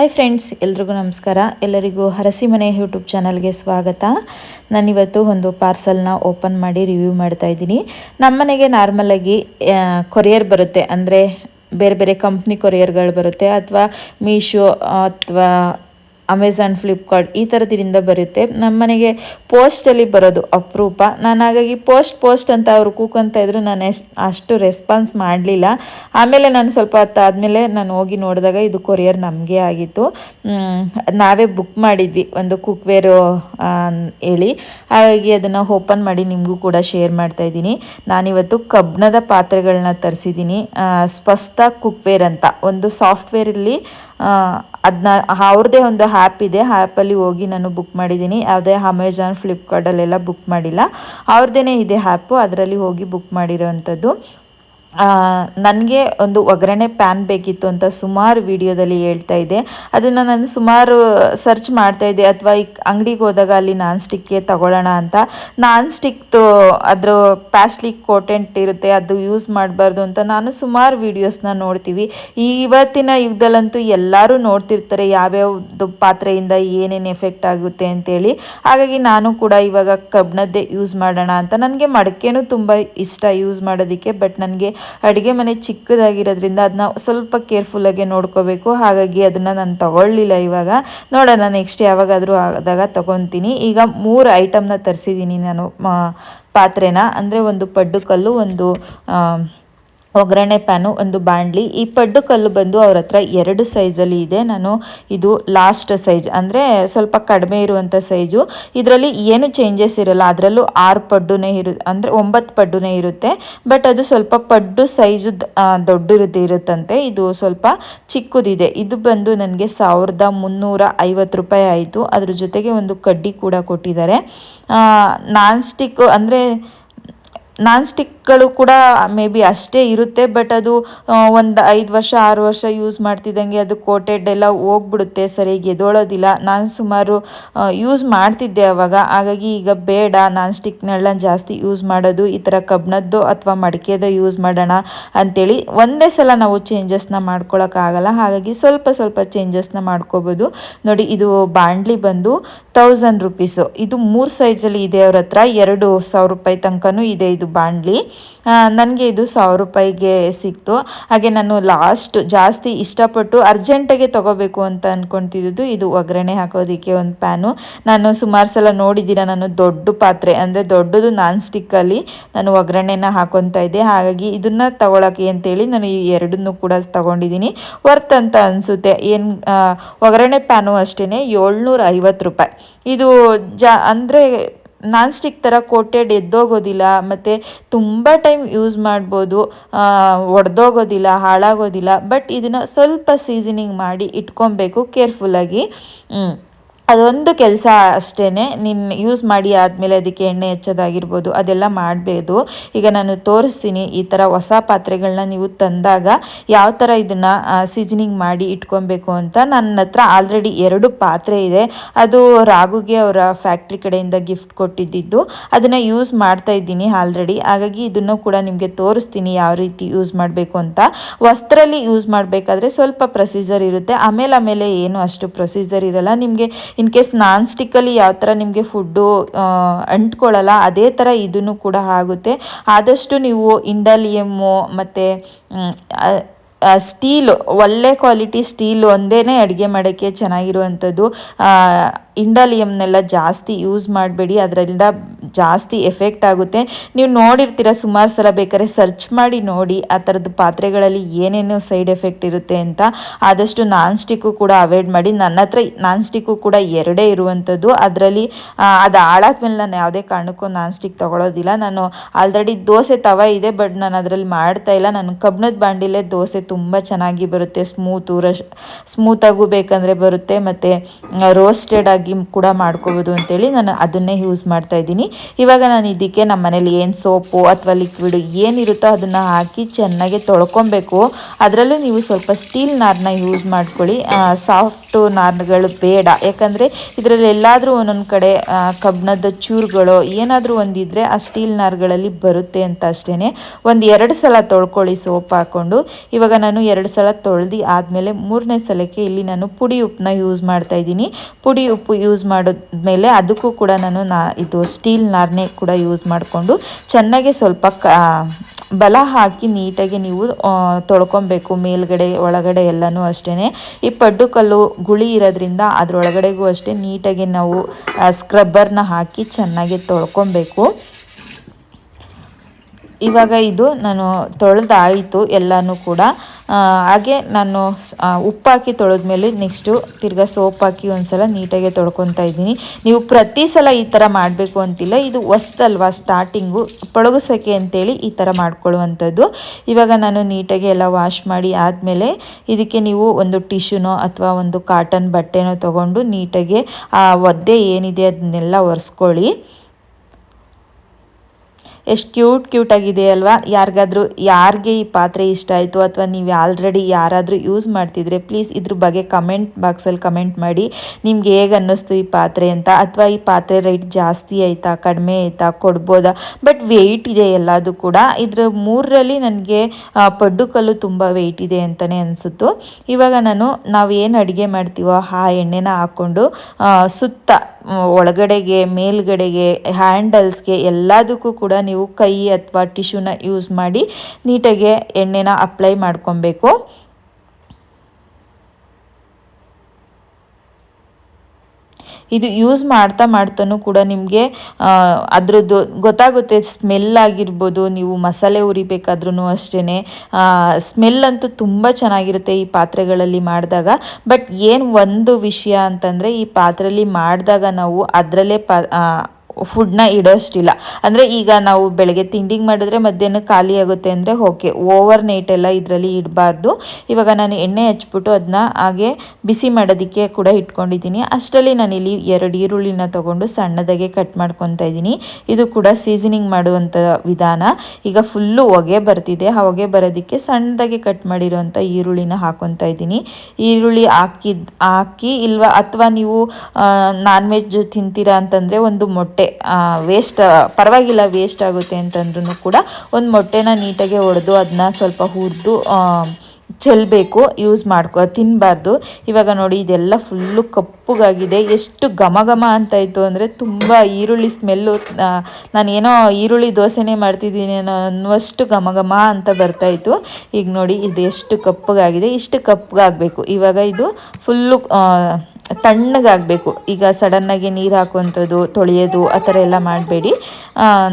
Hi friends ಎಲ್ರಿಗೂ ನಮಸ್ಕಾರ. ಎಲ್ಲರಿಗೂ ಹರಸಿಮನೆ ಯೂಟ್ಯೂಬ್ ಚಾನಲ್ಗೆ ಸ್ವಾಗತ. ನಾನಿವತ್ತು ಒಂದು ಪಾರ್ಸಲ್ನ ಓಪನ್ ಮಾಡಿ ರಿವ್ಯೂ ಮಾಡ್ತಾ ಇದ್ದೀನಿ. ನಮ್ಮನೆಗೆ ನಾರ್ಮಲಾಗಿ ಕೊರಿಯರ್ ಬರುತ್ತೆ. ಅಂದರೆ ಬೇರೆ ಬೇರೆ ಕಂಪ್ನಿ ಕೊರಿಯರ್ಗಳು ಬರುತ್ತೆ. ಅಥವಾ ಮೀಶೋ ಅಥವಾ ಅಮೆಝಾನ್ ಫ್ಲಿಪ್ಕಾರ್ಟ್ ಈ ಥರದ್ರಿಂದ ಬರುತ್ತೆ. ನಮ್ಮ ಮನೆಗೆ ಪೋಸ್ಟಲ್ಲಿ ಬರೋದು ಅಪರೂಪ. ನಾನು ಹಾಗಾಗಿ ಪೋಸ್ಟ್ ಪೋಸ್ಟ್ ಅಂತ ಅವರು ಕೂಕಂತ ಇದ್ರು ನಾನು ಅಷ್ಟು ರೆಸ್ಪಾನ್ಸ್ ಮಾಡಲಿಲ್ಲ. ಆಮೇಲೆ ನಾನು ಸ್ವಲ್ಪ ಹೊತ್ತಾದಮೇಲೆ ನಾನು ಹೋಗಿ ನೋಡಿದಾಗ ಇದು ಕೊರಿಯರ್ ನಮಗೆ ಆಗಿತ್ತು. ನಾವೇ ಬುಕ್ ಮಾಡಿದ್ವಿ ಒಂದು ಕುಕ್ವೇರು ಹೇಳಿ. ಹಾಗಾಗಿ ಅದನ್ನು ಓಪನ್ ಮಾಡಿ ನಿಮಗೂ ಕೂಡ ಶೇರ್ ಮಾಡ್ತಾ ಇದ್ದೀನಿ. ನಾನಿವತ್ತು ಕಬ್ಬಿಣದ ಪಾತ್ರೆಗಳನ್ನ ತರಿಸಿದ್ದೀನಿ. ಸ್ಪಷ್ಟ ಕುಕ್ವೇರ್ ಅಂತ. ಒಂದು ಸಾಫ್ಟ್ವೇರಲ್ಲಿ ಅದನ್ನ ಅವ್ರದ್ದೇ ಒಂದು ಆ್ಯಪ್ ಇದೆ. ಆ್ಯಪಲ್ಲಿ ಹೋಗಿ ನಾನು ಬುಕ್ ಮಾಡಿದ್ದೀನಿ. ಯಾವುದೇ ಅಮೆಜಾನ್ ಫ್ಲಿಪ್ಕಾರ್ಟಲ್ಲೆಲ್ಲ ಬುಕ್ ಮಾಡಿಲ್ಲ. ಅವ್ರದ್ದೇ ಇದೆ ಹ್ಯಾಪು ಅದರಲ್ಲಿ ಹೋಗಿ ಬುಕ್ ಮಾಡಿರೋವಂಥದ್ದು ನನಗೆ ಒಂದು ಒಗ್ಗರಣೆ ಪ್ಯಾನ್ ಬೇಕಿತ್ತು ಅಂತ ಸುಮಾರು ವಿಡಿಯೋದಲ್ಲಿ ಹೇಳ್ತಾ ಇದ್ದೆ. ಅದನ್ನು ನಾನು ಸುಮಾರು ಸರ್ಚ್ ಮಾಡ್ತಾ ಇದ್ದೆ. ಅಥವಾ ಈ ಅಂಗಡಿಗೆ ಹೋದಾಗ ಅಲ್ಲಿ ನಾನ್ ಸ್ಟಿಕ್ಗೆ ತಗೊಳ್ಳೋಣ ಅಂತ. ನಾನ್ ಸ್ಟಿಕ್ದು ಅದರ ಪ್ಯಾಸ್ಲಿಕ್ ಕೋಟೆಂಟ್ ಇರುತ್ತೆ. ಅದು ಯೂಸ್ ಮಾಡಬಾರ್ದು ಅಂತ ನಾನು ಸುಮಾರು ವೀಡಿಯೋಸ್ನ ನೋಡ್ತೀವಿ. ಇವತ್ತಿನ ಯುಗದಲ್ಲಂತೂ ಎಲ್ಲರೂ ನೋಡ್ತಿರ್ತಾರೆ ಯಾವ್ಯಾವ್ದು ಪಾತ್ರೆಯಿಂದ ಏನೇನು ಎಫೆಕ್ಟ್ ಆಗುತ್ತೆ ಅಂತೇಳಿ. ಹಾಗಾಗಿ ನಾನು ಕೂಡ ಇವಾಗ ಕಬ್ಬಿಣದ್ದೇ ಯೂಸ್ ಮಾಡೋಣ ಅಂತ. ನನಗೆ ಮಡಕೆನೂ ತುಂಬ ಇಷ್ಟ ಯೂಸ್ ಮಾಡೋದಕ್ಕೆ. ಬಟ್ ನನಗೆ ಅಡುಗೆ ಮನೆ ಚಿಕ್ಕದಾಗಿರೋದ್ರಿಂದ ಅದನ್ನ ಸ್ವಲ್ಪ ಕೇರ್ಫುಲ್ಲಾಗಿ ನೋಡ್ಕೋಬೇಕು. ಹಾಗಾಗಿ ಅದನ್ನು ನಾನು ತಗೊಳ್ಳಿಲ್ಲ ಇವಾಗ. ನೋಡೋಣ ನೆಕ್ಸ್ಟ್ ಯಾವಾಗಾದರೂ ಆದಾಗ ತಗೊತೀನಿ. ಈಗ ಮೂರು ಐಟಮ್ನ ತರಿಸಿದ್ದೀನಿ ನಾನು ಪಾತ್ರೆನ. ಅಂದರೆ ಒಂದು ಪಡ್ಡು ಕಲ್ಲು, ಒಂದು ಒಗ್ಗರಣೆ ಪ್ಯಾನು, ಒಂದು ಬಾಣಲಿ ಈ ಪಡ್ಡು ಕಲ್ಲು ಬಂದು ಅವ್ರ ಹತ್ರ ಎರಡು ಸೈಜಲ್ಲಿ ಇದೆ. ನಾನು ಇದು ಲಾಸ್ಟ್ ಸೈಜ್ ಅಂದರೆ ಸ್ವಲ್ಪ ಕಡಿಮೆ ಇರುವಂಥ ಸೈಜು ಇದರಲ್ಲಿ ಏನು ಚೇಂಜಸ್ ಇರಲ್ಲ. ಅದರಲ್ಲೂ ಆರು ಪಡ್ಡುನೇ ಇರು, ಅಂದರೆ ಒಂಬತ್ತು ಪಡ್ಡುನೇ ಇರುತ್ತೆ. ಬಟ್ ಅದು ಸ್ವಲ್ಪ ಪಡ್ಡು ಸೈಜು ದೊಡ್ಡದು ಇರುತ್ತಂತೆ. ಇದು ಸ್ವಲ್ಪ ಚಿಕ್ಕದಿದೆ. ಇದು ಬಂದು ನನಗೆ ಸಾವಿರದ ಮುನ್ನೂರ ಐವತ್ತು ರೂಪಾಯಿ ಆಯಿತು. ಅದ್ರ ಜೊತೆಗೆ ಒಂದು ಕಡ್ಡಿ ಕೂಡ ಕೊಟ್ಟಿದ್ದಾರೆ. ನಾನ್ ಸ್ಟಿಕ್ ಅಂದರೆ ನಾನ್ ಸ್ಟಿಕ್ಗಳು ಕೂಡ ಮೇ ಬಿ ಅಷ್ಟೇ ಇರುತ್ತೆ ಬಟ್ ಅದು ಒಂದು ಐದು ವರ್ಷ, ಆರು ವರ್ಷ ಯೂಸ್ ಮಾಡ್ತಿದ್ದಂಗೆ ಅದು ಕೋಟೆಡ್ ಎಲ್ಲ ಹೋಗ್ಬಿಡುತ್ತೆ ಸರಿಯಾಗಿ ಎದೋಳೋದಿಲ್ಲ ನಾನು ಸುಮಾರು ಯೂಸ್ ಮಾಡ್ತಿದ್ದೆ ಅವಾಗ. ಹಾಗಾಗಿ ಈಗ ಬೇಡ ನಾನ್ ಸ್ಟಿಕ್ನೆಲ್ಲ ಜಾಸ್ತಿ ಯೂಸ್ ಮಾಡೋದು, ಈ ಥರ ಕಬ್ಬಣದ್ದು ಅಥವಾ ಮಡಿಕೆದ ಯೂಸ್ ಮಾಡೋಣ ಅಂಥೇಳಿ ಒಂದೇ ಸಲ ನಾವು ಚೇಂಜಸ್ನ ಮಾಡ್ಕೊಳಕ್ಕಾಗಲ್ಲ ಹಾಗಾಗಿ ಸ್ವಲ್ಪ ಸ್ವಲ್ಪ ಚೇಂಜಸ್ನ ಮಾಡ್ಕೋಬೋದು. ನೋಡಿ, ಇದು ಬಾಂಡ್ಲಿ ಬಂದು ತೌಸಂಡ್ ರುಪೀಸು ಇದು ಮೂರು ಸೈಜಲ್ಲಿ ಇದೆ ಅವ್ರ ಹತ್ರ. ಎರಡು ಸಾವಿರ ರೂಪಾಯಿ ತನಕನೂ ಇದೆ ಇದು ಬಾಣಲಿ ನನಗೆ ಇದು ಸಾವಿರ ರೂಪಾಯಿಗೆ ಸಿಕ್ತು. ಹಾಗೆ ನಾನು ಲಾಸ್ಟ್ ಜಾಸ್ತಿ ಇಷ್ಟಪಟ್ಟು ಅರ್ಜೆಂಟಾಗೆ ತೊಗೋಬೇಕು ಅಂತ ಅಂದ್ಕೊತಿದ್ದು ಇದು ಒಗ್ಗರಣೆ ಹಾಕೋದಕ್ಕೆ ಒಂದು ಪ್ಯಾನು. ನಾನು ಸುಮಾರು ಸಲ ನೋಡಿದ್ದೀರ, ನಾನು ದೊಡ್ಡ ಪಾತ್ರೆ, ಅಂದರೆ ದೊಡ್ಡದು ನಾನ್ ಸ್ಟಿಕ್ಕಲ್ಲಿ ನಾನು ಒಗ್ಗರಣೆನ ಹಾಕೊತಾ ಇದ್ದೆ. ಹಾಗಾಗಿ ಇದನ್ನು ತಗೊಳಕ್ಕೆ ಅಂತೇಳಿ ನಾನು ಈ ಎರಡನ್ನೂ ಕೂಡ ತಗೊಂಡಿದ್ದೀನಿ. ವರ್ತ್ ಅಂತ ಅನಿಸುತ್ತೆ. ಏನು ಒಗ್ಗರಣೆ ಪ್ಯಾನು ಅಷ್ಟೇ ಏಳ್ನೂರ ರೂಪಾಯಿ. ಇದು ಜಾ, ಅಂದರೆ ನಾನ್ ಸ್ಟಿಕ್ ಥರ ಕೋಟೆಡ್ ಎದ್ದೋಗೋದಿಲ್ಲ, ಮತ್ತು ತುಂಬ ಟೈಮ್ ಯೂಸ್ ಮಾಡ್ಬೋದು ಒಡೆದೋಗೋದಿಲ್ಲ, ಹಾಳಾಗೋದಿಲ್ಲ ಬಟ್ ಇದನ್ನು ಸ್ವಲ್ಪ ಸೀಸನಿಂಗ್ ಮಾಡಿ ಇಟ್ಕೊಬೇಕು ಕೇರ್ಫುಲ್ಲಾಗಿ ಅದೊಂದು ಕೆಲಸ ಅಷ್ಟೇ ನಿನ್ನ ಯೂಸ್ ಮಾಡಿ ಆದಮೇಲೆ ಅದಕ್ಕೆ ಎಣ್ಣೆ ಹೆಚ್ಚೋದಾಗಿರ್ಬೋದು, ಅದೆಲ್ಲ ಮಾಡಬೇಕು ಈಗ ನಾನು ತೋರಿಸ್ತೀನಿ ಈ ಥರ ಹೊಸ ಪಾತ್ರೆಗಳನ್ನ ನೀವು ತಂದಾಗ ಯಾವ ಥರ ಇದನ್ನು ಸೀಸನಿಂಗ್ ಮಾಡಿ ಇಟ್ಕೊಬೇಕು ಅಂತ. ನನ್ನ ಹತ್ರ ಆಲ್ರೆಡಿ ಎರಡು ಪಾತ್ರೆ ಇದೆ. ಅದು ರಾಗುಗೆ ಅವರ ಫ್ಯಾಕ್ಟ್ರಿ ಕಡೆಯಿಂದ ಗಿಫ್ಟ್ ಕೊಟ್ಟಿದ್ದು ಅದನ್ನು ಯೂಸ್ ಮಾಡ್ತಾ ಇದ್ದೀನಿ ಆಲ್ರೆಡಿ ಹಾಗಾಗಿ ಇದನ್ನು ಕೂಡ ನಿಮಗೆ ತೋರಿಸ್ತೀನಿ ಯಾವ ರೀತಿ ಯೂಸ್ ಮಾಡಬೇಕು ಅಂತ. ವಸ್ತ್ರಲ್ಲಿ ಯೂಸ್ ಮಾಡಬೇಕಾದ್ರೆ ಸ್ವಲ್ಪ ಪ್ರೊಸೀಜರ್ ಇರುತ್ತೆ. ಆಮೇಲೆ ಆಮೇಲೆ ಏನು ಅಷ್ಟು ಪ್ರೊಸೀಜರ್ ಇರಲ್ಲ. ನಿಮಗೆ ಇನ್ ಕೇಸ್ ನಾನ್ ಸ್ಟಿಕ್ಕಲ್ಲಿ ಯಾವ ಥರ ನಿಮಗೆ ಫುಡ್ಡು ಅಂಟ್ಕೊಳ್ಳಲ್ಲ, ಅದೇ ಥರ ಇದನ್ನು ಕೂಡ ಆಗುತ್ತೆ. ಆದಷ್ಟು ನೀವು ಇಂಡಾಲಿಯಮ್ಮು ಮತ್ತು ಸ್ಟೀಲು, ಒಳ್ಳೆ ಕ್ವಾಲಿಟಿ ಸ್ಟೀಲ್ ಒಂದೇ ಅಡುಗೆ ಮಾಡೋಕ್ಕೆ ಚೆನ್ನಾಗಿರುವಂಥದ್ದು. ಇಂಡಾಲಿಯಮ್ನೆಲ್ಲ ಜಾಸ್ತಿ ಯೂಸ್ ಮಾಡಬೇಡಿ ಅದರಿಂದ ಜಾಸ್ತಿ ಎಫೆಕ್ಟ್ ಆಗುತ್ತೆ. ನೀವು ನೋಡಿರ್ತೀರ, ಸುಮಾರು ಸಲ ಬೇಕಾದ್ರೆ ಸರ್ಚ್ ಮಾಡಿ ನೋಡಿ, ಆ ಥರದ್ದು ಪಾತ್ರೆಗಳಲ್ಲಿ ಏನೇನು ಸೈಡ್ ಎಫೆಕ್ಟ್ ಇರುತ್ತೆ ಅಂತ. ಆದಷ್ಟು ನಾನ್ ಸ್ಟಿಕ್ಕು ಕೂಡ ಅವಾಯ್ಡ್ ಮಾಡಿ. ನನ್ನ ಹತ್ರ ನಾನ್ ಸ್ಟಿಕ್ಕು ಕೂಡ ಎರಡೇ ಇರುವಂಥದ್ದು. ಅದರಲ್ಲಿ ಅದು ಹಾಳಾದ್ಮೇಲೆ ನಾನು ಯಾವುದೇ ಕಾರಣಕ್ಕೂ ನಾನ್ ಸ್ಟಿಕ್ ತೊಗೊಳೋದಿಲ್ಲ. ನಾನು ಆಲ್ರೆಡಿ ದೋಸೆ ತವ ಇದೆ, ಬಟ್ ನಾನು ಅದರಲ್ಲಿ ಮಾಡ್ತಾ ಇಲ್ಲ. ನಾನು ಕಬ್ಬಿಣದ ಬಾಂಡಿಲೇ ದೋಸೆ ತುಂಬ ಚೆನ್ನಾಗಿ ಬರುತ್ತೆ ಸ್ಮೂತು ರಶ್ ಸ್ಮೂತಾಗೂ ಬೇಕಂದರೆ ಬರುತ್ತೆ. ಮತ್ತು ರೋಸ್ಟೆಡ್ ಆಗಿ ಕೂಡ ಮಾಡ್ಕೋಬೋದು ಅಂತೇಳಿ ನಾನು ಅದನ್ನೇ ಯೂಸ್ ಮಾಡ್ತಾ ಇದ್ದೀನಿ. ಇವಾಗ ನಾನು ಇದಕ್ಕೆ ನಮ್ಮ ಮನೇಲಿ ಏನು ಸೋಪು ಅಥವಾ ಲಿಕ್ವಿಡ್ ಏನಿರುತ್ತೋ ಅದನ್ನು ಹಾಕಿ ಚೆನ್ನಾಗಿ ತೊಳ್ಕೊಬೇಕು. ಅದರಲ್ಲೂ ನೀವು ಸ್ವಲ್ಪ ಸ್ಟೀಲ್ ನಾರನ್ನ ಯೂಸ್ ಮಾಡ್ಕೊಳ್ಳಿ. ಸಾಫ್ಟ್ ನಾರ್ಗಳು ಬೇಡ. ಯಾಕಂದರೆ ಇದರಲ್ಲಿ ಎಲ್ಲಾದರೂ ಒಂದೊಂದು ಕಡೆ ಕಬ್ಬಿಣದ ಚೂರುಗಳು ಏನಾದರೂ ಒಂದಿದ್ರೆ ಆ ಸ್ಟೀಲ್ ನಾರ್ಗಳಲ್ಲಿ ಬರುತ್ತೆ ಅಂತ ಅಷ್ಟೇ ಒಂದು ಎರಡು ಸಲ ತೊಳ್ಕೊಳ್ಳಿ ಸೋಪ್ ಹಾಕ್ಕೊಂಡು ಇವಾಗ ನಾನು ಎರಡು ಸಲ ತೊಳೆದು ಆದಮೇಲೆ ಮೂರನೇ ಸಲಕ್ಕೆ ಇಲ್ಲಿ ನಾನು ಪುಡಿ ಉಪ್ಪನ್ನ ಯೂಸ್ ಮಾಡ್ತಾ ಇದ್ದೀನಿ. ಪುಡಿ ಉಪ್ಪು ಯೂಸ್ ಮಾಡಿದ್ಮೇಲೆ ಅದಕ್ಕೂ ಕೂಡ ನಾನು ನಾ ಇದು ಸ್ಟೀಲ್ ನಾರನ್ನೇ ಕೂಡ ಯೂಸ್ ಮಾಡಿಕೊಂಡು ಚೆನ್ನಾಗಿ ಸ್ವಲ್ಪ ಕ ಬಲ ಹಾಕಿ ನೀಟಾಗಿ ನೀವು ತೊಳ್ಕೊಬೇಕು ಮೇಲ್ಗಡೆ ಒಳಗಡೆ ಎಲ್ಲನೂ ಅಷ್ಟೇ ಈ ಪಡ್ಡು ಕಲ್ಲು ಗುಳಿ ಇರೋದ್ರಿಂದ ಅದರೊಳಗಡೆಗೂ ಅಷ್ಟೇ ನೀಟಾಗಿ ನಾವು ಸ್ಕ್ರಬ್ಬರ್ನ ಹಾಕಿ ಚೆನ್ನಾಗಿ ತೊಳ್ಕೊಬೇಕು. ಇವಾಗ ಇದು ನಾನು ತೊಳೆದಾಯಿತು ಎಲ್ಲನೂ ಕೂಡ. ಹಾಗೆ ನಾನು ಉಪ್ಪು ಹಾಕಿ ತೊಳೆದ್ಮೇಲೆ ನೆಕ್ಸ್ಟು ತಿರ್ಗಾ ಸೋಪ್ ಹಾಕಿ ಒಂದ್ಸಲ ನೀಟಾಗಿ ತೊಳ್ಕೊತಾ ಇದ್ದೀನಿ. ನೀವು ಪ್ರತಿ ಸಲ ಈ ಥರ ಮಾಡಬೇಕು ಅಂತಿಲ್ಲ, ಇದು ಹೊಸ್ದಲ್ವಾ ಸ್ಟಾರ್ಟಿಂಗು ಪಳಗಿಸೋಕೆ ಅಂತೇಳಿ ಈ ಥರ ಮಾಡ್ಕೊಳ್ಳುವಂಥದ್ದು. ಇವಾಗ ನಾನು ನೀಟಾಗಿ ಎಲ್ಲ ವಾಶ್ ಮಾಡಿ ಆದಮೇಲೆ ಇದಕ್ಕೆ ನೀವು ಒಂದು ಟಿಶ್ಯೂನೋ ಅಥವಾ ಒಂದು ಕಾಟನ್ ಬಟ್ಟೆನೋ ತೊಗೊಂಡು ನೀಟಾಗಿ ಆ ಒದ್ದೆ ಏನಿದೆ ಅದನ್ನೆಲ್ಲ ಒರೆಸ್ಕೊಳ್ಳಿ. ಎಷ್ಟು ಕ್ಯೂಟ್ ಕ್ಯೂಟ್ ಆಗಿದೆ ಅಲ್ವಾ? ಯಾರಿಗಾದ್ರೂ ಯಾರಿಗೆ ಈ ಪಾತ್ರೆ ಇಷ್ಟ ಆಯಿತು ಅಥವಾ ನೀವು ಆಲ್ರೆಡಿ ಯಾರಾದರೂ ಯೂಸ್ ಮಾಡ್ತಿದ್ರೆ ಪ್ಲೀಸ್ ಇದ್ರ ಬಗ್ಗೆ ಕಮೆಂಟ್ ಬಾಕ್ಸಲ್ಲಿ ಕಮೆಂಟ್ ಮಾಡಿ. ನಿಮ್ಗೆ ಹೇಗೆ ಅನ್ನಿಸ್ತು ಈ ಪಾತ್ರೆ ಅಂತ? ಅಥವಾ ಈ ಪಾತ್ರೆ ರೇಟ್ ಜಾಸ್ತಿ ಆಯಿತಾ, ಕಡಿಮೆ ಆಯಿತಾ, ಕೊಡ್ಬೋದಾ? ಬಟ್ ವೆಯ್ಟ್ ಇದೆ ಎಲ್ಲದು ಕೂಡ. ಇದ್ರ ಮೂರರಲ್ಲಿ ನನಗೆ ಪಡ್ಡುಕಲ್ಲು ತುಂಬ ವೆಯ್ಟ್ ಇದೆ ಅಂತಲೇ ಅನಿಸುತ್ತು. ಇವಾಗ ನಾನು ನಾವು ಏನು ಅಡುಗೆ ಮಾಡ್ತೀವೋ, ಆ ಎಣ್ಣೆನ ಹಾಕ್ಕೊಂಡು ಸುತ್ತ ಒಳಗಡೆಗೆ, ಮೇಲ್ಗಡೆಗೆ, ಹ್ಯಾಂಡಲ್ಸ್ಗೆ ಎಲ್ಲದಕ್ಕೂ ಕೂಡ ನೀವು ಕೈ ಅಥವಾ ಟಿಶ್ಯೂನ ಯೂಸ್ ಮಾಡಿ ನೀಟಾಗಿ ಎಣ್ಣೆನ ಅಪ್ಲೈ ಮಾಡ್ಕೊಬೇಕು. ಇದು ಯೂಸ್ ಮಾಡ್ತಾ ಮಾಡ್ತಾನೂ ಕೂಡ ನಿಮಗೆ ಅದರದ್ದು ಗೊತ್ತಾಗುತ್ತೆ ಸ್ಮೆಲ್ ಆಗಿರ್ಬೋದು, ನೀವು ಮಸಾಲೆ ಉರಿಬೇಕಾದ್ರೂ ಅಷ್ಟೇ ಸ್ಮೆಲ್ ಅಂತೂ ತುಂಬ ಚೆನ್ನಾಗಿರುತ್ತೆ ಈ ಪಾತ್ರೆಗಳಲ್ಲಿ ಮಾಡಿದಾಗ. ಬಟ್ ಏನು ಒಂದು ವಿಷಯ ಅಂತಂದರೆ, ಈ ಪಾತ್ರೆಯಲ್ಲಿ ಮಾಡಿದಾಗ ನಾವು ಅದರಲ್ಲೇ ಪ ಫುಡ್ನ ಇಡೋಷ್ಟಿಲ್ಲ. ಅಂದರೆ ಈಗ ನಾವು ಬೆಳಗ್ಗೆ ತಿಂಡಿಗೆ ಮಾಡಿದ್ರೆ ಮಧ್ಯಾಹ್ನ ಖಾಲಿ ಆಗುತ್ತೆ ಅಂದರೆ ಓಕೆ ಓವರ್ ನೈಟ್ ಎಲ್ಲ ಇದರಲ್ಲಿ ಇಡಬಾರ್ದು. ಇವಾಗ ನಾನು ಎಣ್ಣೆ ಹಚ್ಬಿಟ್ಟು ಅದನ್ನ ಹಾಗೆ ಬಿಸಿ ಮಾಡೋದಕ್ಕೆ ಕೂಡ ಇಟ್ಕೊಂಡಿದ್ದೀನಿ. ಅಷ್ಟರಲ್ಲಿ ನಾನಿಲ್ಲಿ ಎರಡು ಈರುಳ್ಳಿನ ತೊಗೊಂಡು ಸಣ್ಣದಾಗೆ ಕಟ್ ಮಾಡ್ಕೊತಾ ಇದ್ದೀನಿ. ಇದು ಕೂಡ ಸೀಸನಿಂಗ್ ಮಾಡುವಂಥ ವಿಧಾನ. ಈಗ ಫುಲ್ಲು ಹೊಗೆ ಬರ್ತಿದೆ. ಆ ಹೊಗೆ ಬರೋದಕ್ಕೆ ಸಣ್ಣದಾಗಿ ಕಟ್ ಮಾಡಿರುವಂಥ ಈರುಳ್ಳಿನ ಹಾಕೊತಾ ಇದ್ದೀನಿ. ಈರುಳ್ಳಿ ಹಾಕಿದ, ಹಾಕಿ ಇಲ್ವಾ, ಅಥವಾ ನೀವು ನಾನ್ ವೆಜ್ ತಿಂತೀರಾ ಅಂತಂದರೆ ಒಂದು ಮೊಟ್ಟೆ. ವೇಸ್ಟ್ ಪರವಾಗಿಲ್ಲ ವೇಸ್ಟ್ ಆಗುತ್ತೆ ಅಂತಂದ್ರೂ ಕೂಡ ಒಂದು ಮೊಟ್ಟೆನ ನೀಟಾಗಿ ಒಡೆದು ಅದನ್ನ ಸ್ವಲ್ಪ ಹುರಿದು ಚೆಲ್ಲಬೇಕು ಯೂಸ್ ಮಾಡ್ಕೊ ತಿನ್ನಬಾರ್ದು ಇವಾಗ ನೋಡಿ ಇದೆಲ್ಲ ಫುಲ್ಲು ಕಪ್ಪುಗಾಗಿದೆ. ಎಷ್ಟು ಘಮ ಘಮ ಇತ್ತು ಅಂದರೆ ತುಂಬ ಈರುಳ್ಳಿ ಸ್ಮೆಲ್ಲು ನಾನೇನೋ ಈರುಳ್ಳಿ ದೋಸೆನೇ ಮಾಡ್ತಿದ್ದೀನಿ ಅನ್ನುವಷ್ಟು ಘಮ ಘಮ ಅಂತ ಬರ್ತಾಯಿತ್ತು ಈಗ ನೋಡಿ ಇದು ಎಷ್ಟು ಕಪ್ಪುಗಾಗಿದೆ. ಇಷ್ಟು ಕಪ್ಪಗಾಗಬೇಕು ಇವಾಗ ಇದು ಫುಲ್ಲು ತಣ್ಣಗಾಗಬೇಕು. ಈಗ ಸಡನ್ನಾಗಿ ನೀರು ಹಾಕುವಂಥದ್ದು, ತೊಳೆಯೋದು, ಆ ಥರ ಎಲ್ಲ ಮಾಡಬೇಡಿ.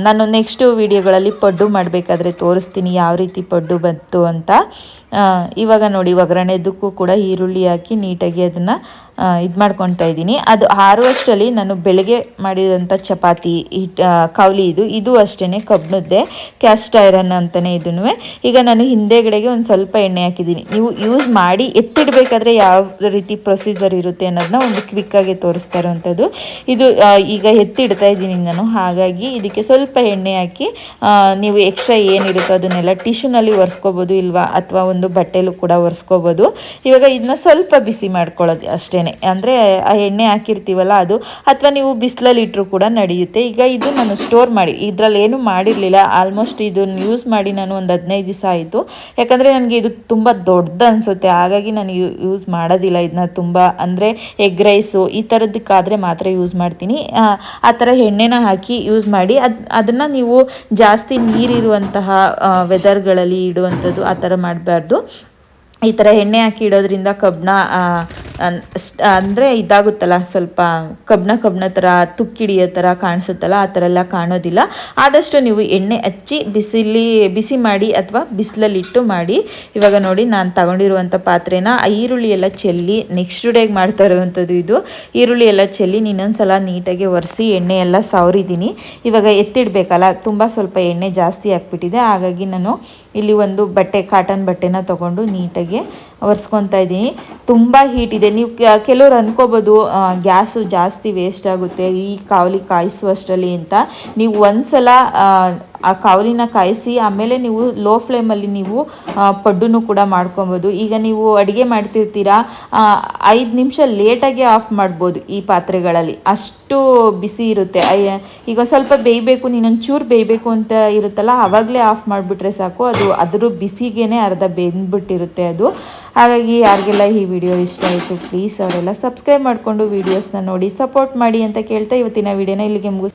ನಾನು ನೆಕ್ಸ್ಟು ವೀಡಿಯೋಗಳಲ್ಲಿ ಪಡ್ಡು ಮಾಡಬೇಕಾದ್ರೆ ತೋರಿಸ್ತೀನಿ ಯಾವ ರೀತಿ ಪಡ್ಡು ಬಂತು ಅಂತ. ಇವಾಗ ನೋಡಿ, ಒಗ್ಗರಣೆದಕ್ಕೂ ಕೂಡ ಈರುಳ್ಳಿ ಹಾಕಿ ನೀಟಾಗಿ ಅದನ್ನು ಇದು ಮಾಡ್ಕೊತಾ ಇದ್ದೀನಿ. ಅದು ಆರುವಷ್ಟರಲ್ಲಿ ನಾನು ಬೆಳಗ್ಗೆ ಮಾಡಿದಂಥ ಚಪಾತಿ ಹಿಟ್ ಕವಲಿ ಇದು. ಇದು ಅಷ್ಟೇ ಕಬ್ಬಣದ್ದೇ, ಕ್ಯಾಸ್ಟ್ ಐರನ್ ಅಂತಲೇ ಇದನ್ನು ಈಗ ನಾನು ಹಿಂದೆಗಡೆಗೆ ಒಂದು ಸ್ವಲ್ಪ ಎಣ್ಣೆ ಹಾಕಿದ್ದೀನಿ. ನೀವು ಯೂಸ್ ಮಾಡಿ ಎತ್ತಿಡಬೇಕಾದ್ರೆ ಯಾವ ರೀತಿ ಪ್ರೊಸೀಜರ್ ಇರುತ್ತೆ ಅನ್ನೋದನ್ನ ಒಂದು ಕ್ವಿಕ್ಕಾಗಿ ತೋರಿಸ್ತಾ ಇರೋವಂಥದ್ದು ಇದು ಈಗ ಎತ್ತಿಡ್ತಾ ಇದ್ದೀನಿ ನಾನು. ಹಾಗಾಗಿ ಇದಕ್ಕೆ ಸ್ವಲ್ಪ ಎಣ್ಣೆ ಹಾಕಿ ನೀವು ಎಕ್ಸ್ಟ್ರಾ ಏನಿರುತ್ತೋ ಅದನ್ನೆಲ್ಲ ಟಿಶ್ಯೂನಲ್ಲಿ ಒರೆಸ್ಕೋಬೋದು ಇಲ್ವಾ? ಅಥವಾ ಒಂದು ಬಟ್ಟೆಲೂ ಕೂಡ ಒರೆಸ್ಕೋಬೋದು. ಇವಾಗ ಇದನ್ನ ಸ್ವಲ್ಪ ಬಿಸಿ ಮಾಡ್ಕೊಳ್ಳೋದು ಅಷ್ಟೇ ಅಂದರೆ ಆ ಎಣ್ಣೆ ಹಾಕಿರ್ತೀವಲ್ಲ ಅದು, ಅಥವಾ ನೀವು ಬಿಸಿಲಲ್ಲಿ ಇಟ್ಟರು ಕೂಡ ನಡೆಯುತ್ತೆ. ಈಗ ಇದು ನಾನು ಸ್ಟೋರ್ ಮಾಡಿ, ಇದರಲ್ಲಿ ಏನು ಮಾಡಿರಲಿಲ್ಲ. ಆಲ್ಮೋಸ್ಟ್ ಇದನ್ನು ಯೂಸ್ ಮಾಡಿ ನಾನು ಒಂದು ಹದಿನೈದು ದಿವಸ ಆಯಿತು. ಯಾಕಂದರೆ ನನಗೆ ಇದು ತುಂಬ ದೊಡ್ಡದು ಅನಿಸುತ್ತೆ. ಹಾಗಾಗಿ ನಾನು ಯೂಸ್ ಮಾಡೋದಿಲ್ಲ ಇದನ್ನ ತುಂಬ. ಅಂದರೆ ಎಗ್ ರೈಸು ಈ ಥರದಕ್ಕಾದರೆ ಮಾತ್ರ ಯೂಸ್ ಮಾಡ್ತೀನಿ. ಆ ಥರ ಎಣ್ಣೆನ ಹಾಕಿ ಯೂಸ್ ಮಾಡಿ, ಅದು, ಅದನ್ನು ನೀವು ಜಾಸ್ತಿ ನೀರಿರುವಂತಹ ವೆದರ್ಗಳಲ್ಲಿ ಇಡುವಂಥದ್ದು ಆ ಥರ ಮಾಡಬಾರ್ದು. ಈ ಥರ ಎಣ್ಣೆ ಹಾಕಿ ಇಡೋದ್ರಿಂದ ಕಬ್ಬಣ ಅಂದರೆ ಇದಾಗುತ್ತಲ್ಲ ಸ್ವಲ್ಪ ಕಬ್ಬಣ ಕಬ್ಬಣ ಥರ ತುಕ್ಕಿಡಿಯೋ ಥರ ಕಾಣಿಸುತ್ತಲ್ಲ, ಆ ಥರ ಎಲ್ಲ ಕಾಣೋದಿಲ್ಲ. ಆದಷ್ಟು ನೀವು ಎಣ್ಣೆ ಹಚ್ಚಿ ಬಿಸಿಲಿ, ಬಿಸಿ ಮಾಡಿ ಅಥವಾ ಬಿಸಿಲಲ್ಲಿಟ್ಟು ಮಾಡಿ. ಇವಾಗ ನೋಡಿ ನಾನು ತಗೊಂಡಿರುವಂಥ ಪಾತ್ರೆನ ಈರುಳ್ಳಿ ಎಲ್ಲ ಚೆಲ್ಲಿ ನೆಕ್ಸ್ಟ್ ಡೇಗೆ ಮಾಡ್ತಾ ಇರುವಂಥದ್ದು ಇದು. ಈರುಳ್ಳಿ ಎಲ್ಲ ಚೆಲ್ಲಿ ಇನ್ನೊಂದ್ಸಲ ನೀಟಾಗಿ ಒರೆಸಿ ಎಣ್ಣೆ ಎಲ್ಲ ಸವರಿದ್ದೀನಿ. ಇವಾಗ ಎತ್ತಿಡಬೇಕಲ್ಲ, ತುಂಬ ಸ್ವಲ್ಪ ಎಣ್ಣೆ ಜಾಸ್ತಿ ಹಾಕ್ಬಿಟ್ಟಿದೆ. ಹಾಗಾಗಿ ನಾನು ಇಲ್ಲಿ ಒಂದು ಬಟ್ಟೆ ಕಾಟನ್ ಬಟ್ಟೆನ ತೊಗೊಂಡು ನೀಟಾಗಿ ಒರೆಸ್ಕೊತಾ ಇದ್ದೀನಿ. ತುಂಬ ಹೀಟ್ ಇದೆ. ನೀವು ಕೆಲವ್ರು ಅನ್ಕೋಬೋದು ಗ್ಯಾಸು ಜಾಸ್ತಿ ವೇಸ್ಟ್ ಆಗುತ್ತೆ, ಈ ಕಾವಲಿ ಕಾಯಿಸುವಷ್ಟರಲ್ಲಿ ಅಂತ. ನೀವು ಒಂದು ಸಲ ಆ ಕಾವಲಿನ ಕಾಯಿಸಿ, ಆಮೇಲೆ ನೀವು ಲೋ ಫ್ಲೇಮಲ್ಲಿ ನೀವು ಪಡ್ಡೂ ಕೂಡ ಮಾಡ್ಕೊಬೋದು. ಈಗ ನೀವು ಅಡುಗೆ ಮಾಡ್ತಿರ್ತೀರಾ ಐದು ನಿಮಿಷ ಲೇಟಾಗಿ ಆಫ್ ಮಾಡ್ಬೋದು ಈ ಪಾತ್ರೆಗಳಲ್ಲಿ. ಅಷ್ಟು ಬಿಸಿ ಇರುತ್ತೆ. ಈಗ ಸ್ವಲ್ಪ ಬೇಯಬೇಕು ನೀನೊಂದು ಚೂರು ಬೇಯಬೇಕು ಅಂತ ಇರುತ್ತಲ್ಲ, ಆವಾಗಲೇ ಆಫ್ ಮಾಡಿಬಿಟ್ರೆ ಸಾಕು. ಅದು ಅದರ ಬಿಸಿಗೇನೆ ಅರ್ಧ ಬೆಂದ್ಬಿಟ್ಟಿರುತ್ತೆ ಅದು. ಹಾಗಾಗಿ ಯಾರಿಗೆಲ್ಲ ಈ ವಿಡಿಯೋ ಇಷ್ಟ ಆಯಿತು ಪ್ಲೀಸ್ ಅವರೆಲ್ಲ ಸಬ್ಸ್ಕ್ರೈಬ್ ಮಾಡಿಕೊಂಡು ವೀಡಿಯೋಸ್ನ ನೋಡಿ ಸಪೋರ್ಟ್ ಮಾಡಿ ಅಂತ ಕೇಳ್ತಾ ಇವತ್ತಿನ ವಿಡಿಯೋನ ಇಲ್ಲಿಗೆ ಮುಗಿಸ್